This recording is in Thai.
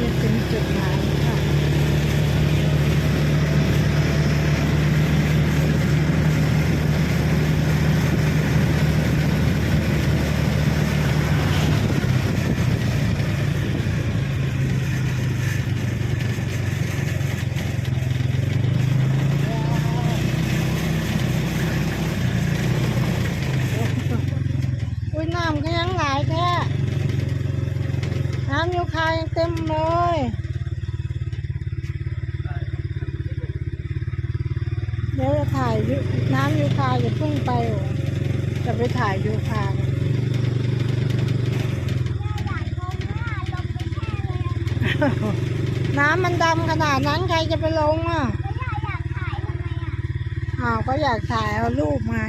จะถึงจุดหมายค่ะอุ้ยน้ำก็ยังไหลแค่ำยูคายังเต็มเลยเดี๋ยวจะถ่ายยูน้ำยูคาอย่าพิ่งไปจะไปถ่ายยูคาน้ำมันดำขนาดนั้นใครจะไปลงอะอ้าวก็อยากถ่ายเอารูปมา